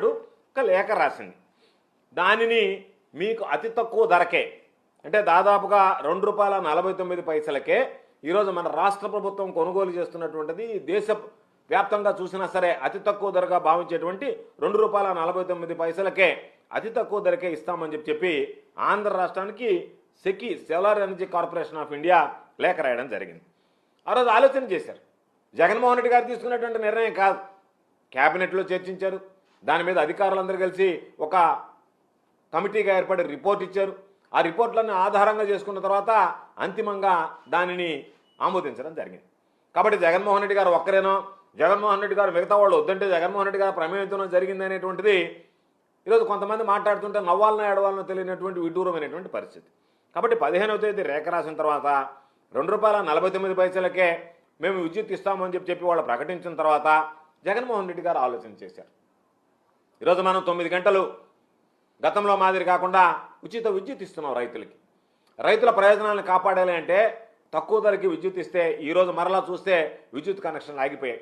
నాడు ఒక లేఖ రాసింది. దానిని మీకు అతి తక్కువ ధరకే అంటే దాదాపుగా రెండు రూపాయల నలభై తొమ్మిది పైసలకే ఈరోజు మన రాష్ట్ర ప్రభుత్వం కొనుగోలు చేస్తున్నటువంటిది దేశ వ్యాప్తంగా చూసినా సరే అతి తక్కువ ధరగా భావించేటువంటి రెండు రూపాయల నలభై తొమ్మిది పైసలకే అతి తక్కువ ధరకే ఇస్తామని చెప్పి చెప్పి ఆంధ్ర రాష్ట్రానికి SECI solar energy corporation of India లేఖ రాయడం జరిగింది. ఆ రోజు ఆలోచన చేశారు. జగన్మోహన్ రెడ్డి గారు తీసుకున్నటువంటి నిర్ణయం కాదు. క్యాబినెట్లో చర్చించారు. దాని మీద అధికారులందరూ కలిసి ఒక కమిటీగా ఏర్పడి రిపోర్ట్ ఇచ్చారు. ఆ రిపోర్ట్లను ఆధారంగా చేసుకున్న తర్వాత అంతిమంగా దానిని ఆమోదించడం జరిగింది. కాబట్టి జగన్మోహన్ రెడ్డి గారు ఒక్కరేనో? జగన్మోహన్ రెడ్డి గారు మిగతా వాళ్ళు వద్దంటే జగన్మోహన్ రెడ్డి గారు ప్రమేయంతో జరిగింది అనేటువంటిది ఈరోజు కొంతమంది మాట్లాడుతుంటే నవ్వాలనో ఏడవాలనో తెలియనటువంటి విడ్డూరమైనటువంటి పరిస్థితి. కాబట్టి పదిహేనవ తేదీ రేఖ రాసిన తర్వాత రెండు రూపాయల నలభై తొమ్మిది పైసలకే మేము విద్యుత్ ఇస్తామని చెప్పి చెప్పి వాళ్ళు ప్రకటించిన తర్వాత జగన్మోహన్ రెడ్డి గారు ఆలోచన చేశారు. ఈరోజు మనం తొమ్మిది గంటలు గతంలో మాదిరి కాకుండా ఉచిత విద్యుత్ ఇస్తున్నాం రైతులకి. రైతుల ప్రయోజనాలను కాపాడాలి అంటే తక్కువ ధరకి విద్యుత్ ఇస్తే ఈరోజు మరలా చూస్తే విద్యుత్ కనెక్షన్లు ఆగిపోయాయి.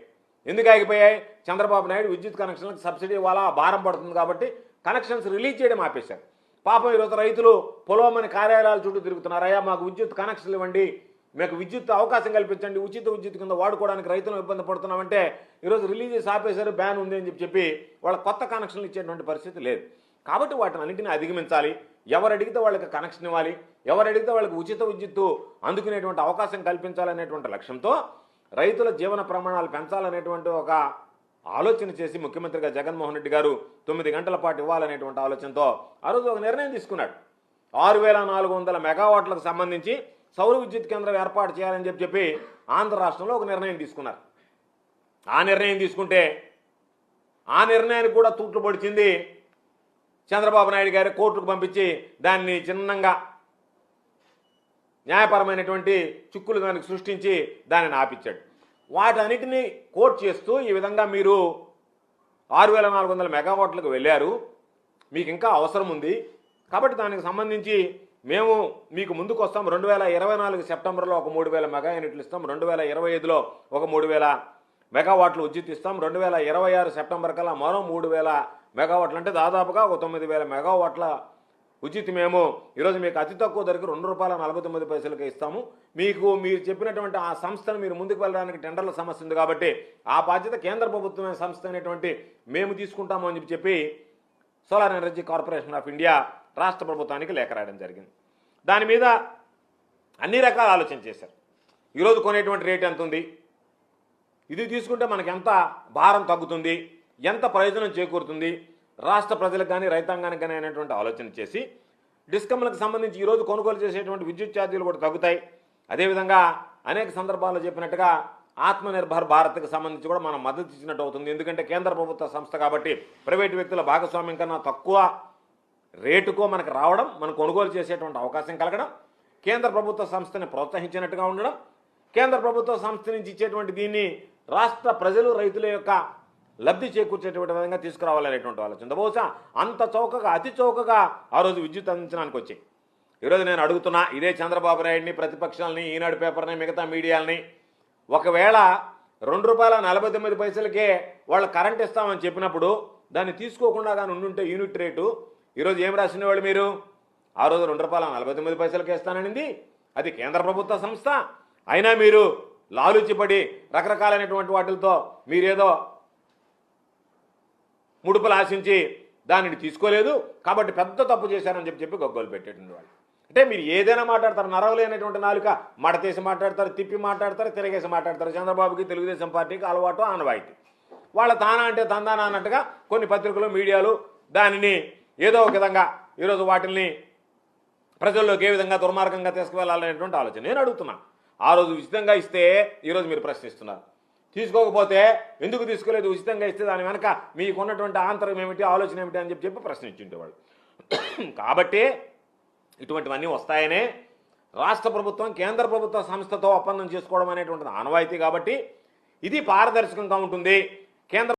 ఎందుకు ఆగిపోయాయి? చంద్రబాబు నాయుడు విద్యుత్ కనెక్షన్లకు సబ్సిడీ ఇవ్వాలా? భారం పడుతుంది కాబట్టి కనెక్షన్స్ రిలీజ్ చేయడం ఆపేశారు. పాపం ఈరోజు రైతులు పొలవమని కార్యాలయాల చుట్టూ తిరుగుతున్నారు. అయ్యా మాకు విద్యుత్ కనెక్షన్లు ఇవ్వండి. మీకు విద్యుత్ అవకాశం కల్పించండి ఉచిత విద్యుత్ కింద వాడుకోవడానికి రైతులు ఇబ్బంది పడుతున్నామంటే ఈరోజు రిలీజెస్ ఆపేశారు బ్యాన్ ఉంది అని చెప్పి చెప్పి వాళ్ళ కొత్త కనెక్షన్లు ఇచ్చేటువంటి పరిస్థితి లేదు. కాబట్టి వాటిని అన్నింటినీ అధిగమించాలి. ఎవరు అడిగితే వాళ్ళకి కనెక్షన్ ఇవ్వాలి. ఎవరు అడిగితే వాళ్ళకి ఉచిత విద్యుత్తు అందుకునేటువంటి అవకాశం కల్పించాలనేటువంటి లక్ష్యంతో రైతుల జీవన ప్రమాణాలు పెంచాలనేటువంటి ఒక ఆలోచన చేసి ముఖ్యమంత్రిగా జగన్మోహన్ రెడ్డి గారు తొమ్మిది గంటల పాటు ఇవ్వాలనేటువంటి ఆలోచనతో ఆ రోజు ఒక నిర్ణయం తీసుకున్నాడు. ఆరు వేల నాలుగు వందల మెగావాట్లకు సంబంధించి సౌర విద్యుత్ కేంద్రం ఏర్పాటు చేయాలని చెప్పి చెప్పి ఆంధ్ర రాష్ట్రంలో ఒక నిర్ణయం తీసుకున్నారు. ఆ నిర్ణయం తీసుకుంటే ఆ నిర్ణయానికి కూడా తూట్లు పొడిచింది చంద్రబాబు నాయుడు గారి కోర్టుకు పంపించి దాన్ని చిన్నంగా న్యాయపరమైనటువంటి చిక్కులు దానికి సృష్టించి దానిని ఆపించాడు వాటన్నిటిని కోర్టు చేస్తూ ఈ విధంగా మీరు ఆరు వేల నాలుగు వందల మెగావాట్లకు వెళ్ళారు. మీకు ఇంకా అవసరం ఉంది. కాబట్టి దానికి సంబంధించి మేము మీకు ముందుకు వస్తాం రెండు వేల ఇరవై నాలుగు సెప్టెంబర్లో ఒక మూడు వేల మెగా యూనిట్లు ఇస్తాం రెండు వేల ఇరవై ఐదులో ఒక మూడు వేల మెగావాట్లు విద్యుత్ ఇస్తాం రెండు వేల ఇరవై ఆరు సెప్టెంబర్ కల్లా మరో మూడు వేల మెగావాట్లు అంటే దాదాపుగా ఒక తొమ్మిది వేల మెగావాట్ల ఉచిత మేము. ఈరోజు మీకు అతి తక్కువ ధరకు రెండు రూపాయల నలభై తొమ్మిది పైసలకి ఇస్తాము. మీకు మీరు చెప్పినటువంటి ఆ సంస్థను మీరు ముందుకు వెళ్ళడానికి టెండర్ల సమస్య ఉంది కాబట్టి ఆ బాధ్యత కేంద్ర ప్రభుత్వమైన సంస్థ అనేటువంటి మేము తీసుకుంటాము అని చెప్పి చెప్పి solar energy corporation of India రాష్ట్ర ప్రభుత్వానికి లేఖ రాయడం జరిగింది. దాని మీద అన్ని రకాల ఆలోచన చేశారు. ఈరోజు కొనేటువంటి రేట్ ఎంత ఉంది ఇది తీసుకుంటే మనకు ఎంత భారం తగ్గుతుంది? ఎంత ప్రయోజనం చేకూరుతుంది? రాష్ట్ర ప్రజలకు కానీ రైతాంగానికి కానీ అనేటువంటి ఆలోచన చేసి డిస్కమ్లకు సంబంధించి ఈరోజు కొనుగోలు చేసేటువంటి విద్యుత్ ఛార్జీలు కూడా తగ్గుతాయి. అదేవిధంగా అనేక సందర్భాల్లో చెప్పినట్టుగా ఆత్మనిర్భర్ భారత్కి సంబంధించి కూడా మనం మద్దతు ఇచ్చినట్టు అవుతుంది. ఎందుకంటే కేంద్ర ప్రభుత్వ సంస్థ కాబట్టి ప్రైవేటు వ్యక్తుల భాగస్వామ్యం కన్నా తక్కువ రేటుకో మనకు రావడం మనం కొనుగోలు చేసేటువంటి అవకాశం కలగడం కేంద్ర ప్రభుత్వ సంస్థని ప్రోత్సహించినట్టుగా ఉండడం కేంద్ర ప్రభుత్వ సంస్థ నుంచి ఇచ్చేటువంటి దీన్ని రాష్ట్ర ప్రజలు రైతుల యొక్క లబ్ధి చేకూర్చేటువంటి విధంగా తీసుకురావాలనేటువంటి ఆలోచన. బహుశా అంత చౌకగా అతి చౌకగా ఆ రోజు విద్యుత్ అందించడానికి వచ్చాయి. ఈరోజు నేను అడుగుతున్నా ఇదే చంద్రబాబు నాయుడిని ప్రతిపక్షాలని ఈనాడు పేపర్ని మిగతా మీడియాలని ఒకవేళ రెండు రూపాయల నలభై తొమ్మిది పైసలకే వాళ్ళు కరెంట్ ఇస్తామని చెప్పినప్పుడు దాన్ని తీసుకోకుండా కానీ ఉండుంటే యూనిట్ రేటు ఈరోజు ఏం రాసినవాళ్ళు మీరు? ఆ రోజు రెండు రూపాయల నలభై తొమ్మిది పైసలకి ఇస్తాననింది. అది కేంద్ర ప్రభుత్వ సంస్థ. అయినా మీరు లాలుచిపడి రకరకాలైనటువంటి వాటిలతో మీరేదో ముడుపులు ఆశించి దానిని తీసుకోలేదు. కాబట్టి పెద్ద తప్పు చేశారని చెప్పి చెప్పి గొగ్గోలు పెట్టేటువంటి వాళ్ళు. అంటే మీరు ఏదైనా మాట్లాడతారు నరవలేనటువంటి నాలుక మడతేసి మాట్లాడతారు తిప్పి మాట్లాడతారు తిరగేసి మాట్లాడతారు. చంద్రబాబుకి తెలుగుదేశం పార్టీకి అలవాటు ఆనవాయితీ. వాళ్ళ తానా అంటే తందానా అన్నట్టుగా కొన్ని పత్రికలు మీడియాలు దానిని ఏదో ఒక విధంగా ఈరోజు వాటిని ప్రజల్లోకి ఏ విధంగా దుర్మార్గంగా తీసుకువెళ్ళాలనేటువంటి ఆలోచన. నేను అడుగుతున్నా. ఆ రోజు ఉచితంగా ఇస్తే ఈరోజు మీరు ప్రశ్నిస్తున్నారు. తీసుకోకపోతే ఎందుకు తీసుకోలేదు? ఉచితంగా ఇస్తే దాని వెనక మీకు ఉన్నటువంటి ఆంతరం ఏమిటి ఆలోచన ఏమిటి అని చెప్పి చెప్పి ప్రశ్నించుండేవాడు. కాబట్టి ఇటువంటివన్నీ వస్తాయనే రాష్ట్ర ప్రభుత్వం కేంద్ర ప్రభుత్వ సంస్థతో ఒప్పందం చేసుకోవడం అనేటువంటిది ఆనవాయితీ కాబట్టి ఇది పారదర్శకంగా ఉంటుంది. కేంద్ర